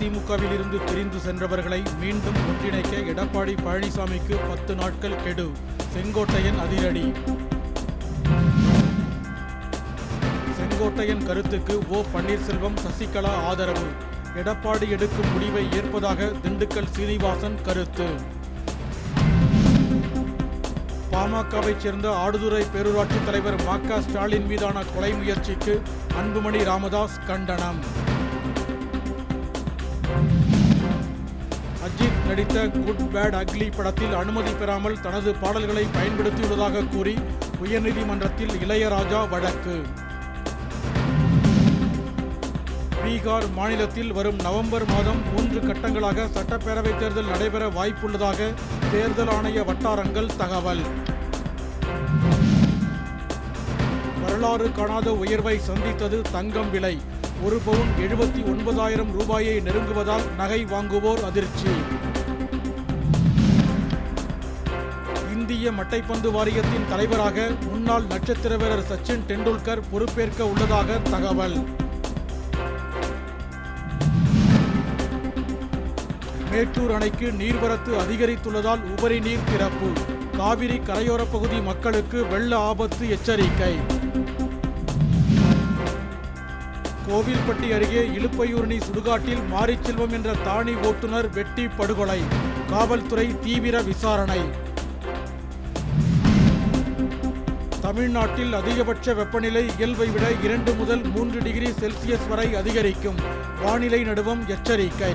அதிமுகவில் இருந்து பிரிந்து சென்றவர்களை மீண்டும் ஒன்றிணைக்க எடப்பாடி பழனிசாமிக்கு பத்து நாட்கள் கெடு. செங்கோட்டையன் அதிரடி. செங்கோட்டையன் கருத்துக்கு ஓ பன்னீர்செல்வம் சசிகலா ஆதரவு. எடப்பாடி எடுக்கும் முடிவை ஏற்பதாக திண்டுக்கல் சீனிவாசன் கருத்து. பாமகவைச் சேர்ந்த ஆடுதுறை பேரூராட்சி தலைவர் ம ஸ்டாலின் மீதான கொலை முயற்சிக்கு அன்புமணி ராமதாஸ் கண்டனம். அஜித் நடித்த குட் பேட் அக்லி படத்தில் அனுமதி பெறாமல் தனது பாடல்களை பயன்படுத்தியுள்ளதாக கூறி உயர்நீதிமன்றத்தில் இளையராஜா வழக்கு. பீகார் மாநிலத்தில் வரும் நவம்பர் மாதம் மூன்று கட்டங்களாக சட்டப்பேரவைத் தேர்தல் நடைபெற வாய்ப்புள்ளதாக தேர்தல் ஆணைய வட்டாரங்கள் தகவல். வரலாறு காணாத உயர்வை சந்தித்தது தங்கம் விலை. ஒரு பவுன் எழுபத்தி ஒன்பதாயிரம் ரூபாயை நெருங்குவதால் நகை வாங்குவோர் அதிர்ச்சி. இந்திய மட்டைப்பந்து வாரியத்தின் தலைவராக முன்னாள் நட்சத்திர வீரர் சச்சின் டெண்டுல்கர் பொறுப்பேற்க உள்ளதாக தகவல். மேட்டூர் அணைக்கு நீர்வரத்து அதிகரித்துள்ளதால் உபரி நீர் திறப்பு. காவிரி கரையோரப் பகுதி மக்களுக்கு வெள்ள ஆபத்து எச்சரிக்கை. கோவில்பட்டி அருகே இழுப்பையூரணி சுடுகாட்டில் மாரிச்செல்வம் என்ற தானி ஓட்டுநர் வெட்டி படுகொலை. காவல்துறை தீவிர விசாரணை. தமிழ்நாட்டில் அதிகபட்ச வெப்பநிலை இயல்பை விட இரண்டு முதல் மூன்று டிகிரி செல்சியஸ் வரை அதிகரிக்கும். வானிலை நடுவம் எச்சரிக்கை.